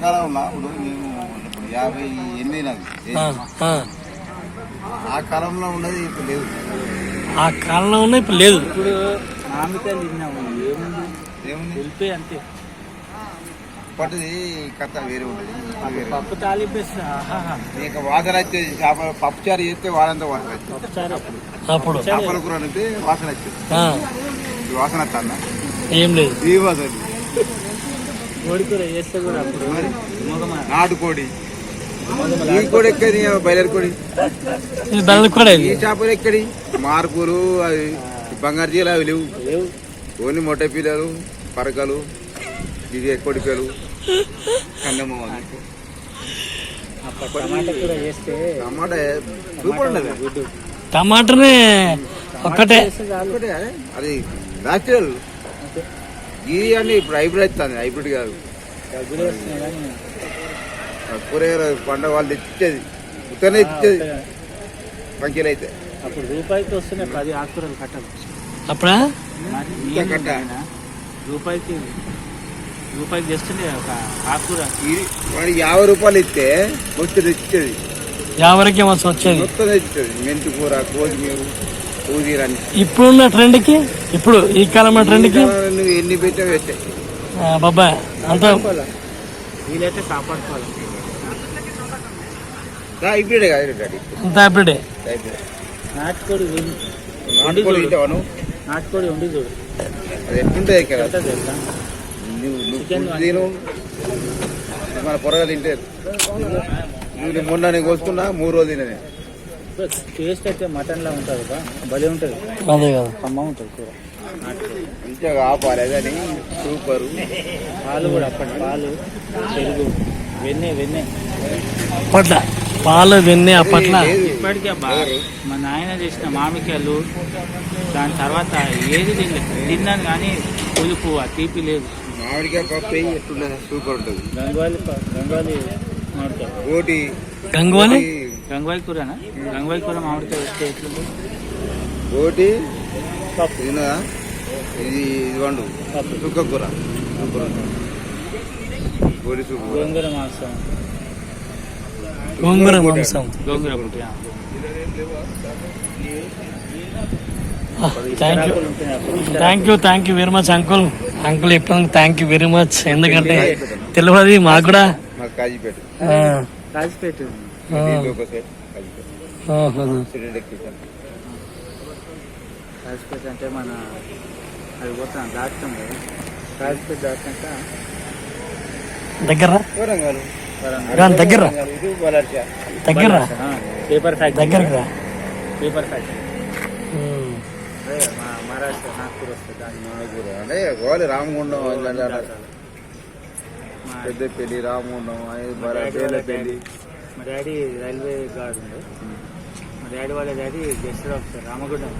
కాలంలో ఇప్పుడు మేము ఇప్పుడు యాభై ఎనిమిది నాకు. ఆ, ఆ. ఆ. కాలంలో ఉన్నది ఇప్పుడు లేదు. ఆ కాలంలో ఉన్న ఇప్పుడు లేదు. ఇప్పుడు మామిడికాయలు తిన్నాము ఏముంది? ఏముంది? వెళ్ళిపోయి అంతే. ఇప్పటిది కథ వేరే ఉన్నది. వేరే పప్పు తాలింపేస్తా. ఇక వాసన వచ్చేది చేప పప్పుచారు చేస్తే వారంతా వాసన వచ్చేది. పప్పుచారు అప్పుడు. చేపల కూర అంటే వాసన వచ్చేది. వాసన వస్తుందా? ఏం లేదు. ఈ వాసన? నాటుకోడి. ఈ కోడి ఎక్కడి? బయలుదేరి కోడి. ఈ చేపలు ఎక్కడి? మార్పులు అవి బంగారు జీలు అవి లేవు. ఓన్లీ మొట్ట పిల్లలు పరకలు ఇది కోడి పిల్లలు కన్నమ్మ అప్పుడు టమాటా సూపర్ ఉండదు. టమాటానే ఒక్కటే. అది. న్యాచురల్ అంతే. ఈ అని ఇప్పుడు హైబ్రిడ్ అవుతుంది హైబ్రిడ్ కాదు. కూరగాయలు పండుగ వాళ్ళు తెచ్చేది ఉత్తనే ఇచ్చేది. పంచలు అయితే అప్పుడు రూపాయికి వస్తున్నాయి పది ఆకుకూరలు కట్టలు అప్పుడా? కట్ట. రూపాయికి రూపాయికి తెస్తుండే ఒక ఆకుకూర. ఇది వాడికి యాభై రూపాయలు ఇస్తే వచ్చి తెచ్చేది. మస్తు వచ్చేది. మొత్తం తెచ్చేది. మెంతి కూర కొత్తిమీర పూదీర అన్ని. ఇప్పుడున్న ట్రెండ్కి ఇప్పుడు ఈ కాలంలో ట్రెండ్కి నువ్వు ఎన్ని పెట్టా. బాబాయ్ అంత వీలైతే కాపాడుకోవాలి? హైబ్రిడ్ కాదు డాడీ అంత హైబ్రిడే హైబ్రిడ్ నాటుకోడి ఉంది. నాటుకోడి నాటుకోడి ఉండి చూడు. అది ఎట్లుంటుంది ఇక్కడ? నువ్వు తిను. మన పొరగా తింటే నువ్వు మొన్న నేను కోసుకున్నా మూడు రోజులు తిననే టేస్ట్ అయితే మటన్ లా ఉంటుంది కదా భలే ఉంటుంది. అదే కదా. కమ్మ ఉంటుంది కూర. మంచిగా ఆపాలి కానీ సూపరు. పాలు కూడా అప్పటి పాలు పెరుగు వెన్నె వెన్నె. అప్పట్ల. పాలు వెన్నె అప్పట్ల. ఇప్పటికే బాగా మా నాయన చేసిన మామిడికాయలు దాని తర్వాత ఏది తినలేదు. తిన్నాను కానీ పులుపు ఆ తీపి లేదు. మామిడికాయ పప్పు సూపర్ ఉంటుంది. గంగవాలి గంగవాలి గంగువని గంగవాయి కూరనా? గంగవాయి కూర మామిడికాయ వస్తే ఎట్లుంది ఓటి పప్పు. తినదా ఇది ఇది వండు. పప్పు చుక్క కూర సూపర్ ఉంటుంది ఓటి సూపర్ గోంగూర మాంసం. గోంగూర మాంసం. గోంగూర thank you. Thank you thank you very much uncle uncle చెప్పినందుకు థ్యాంక్ యూ వెరీ మచ్ ఎందుకంటే తెలియదు మాకు కూడా. కాజిపేట అంటే మన అది పోతాం దాటుతాం కదా. కాజిపేట దాటినాక దగ్గర వరంగల్. దగ్గర దగ్గర పేపర్ ఫ్యాక్టరీ. దగ్గరికి రా. Paper factory. ఉమ్. అదే మా మహారాష్ట్ర నాగ్పూర్ వస్తుంది దాని అంటే గోవాలి రామగుండం ఇలాంటి అలా మా పెద్ద పెళ్ళి రామగుండం అది మా డాడీ బేల వాళ్ళ పెళ్ళి డాడీ మా డాడీ రైల్వే గార్డ్ ఉండే మా డాడీ వాళ్ళ డాడీ గెస్ట్ ఆఫీసర్ రామగుండం.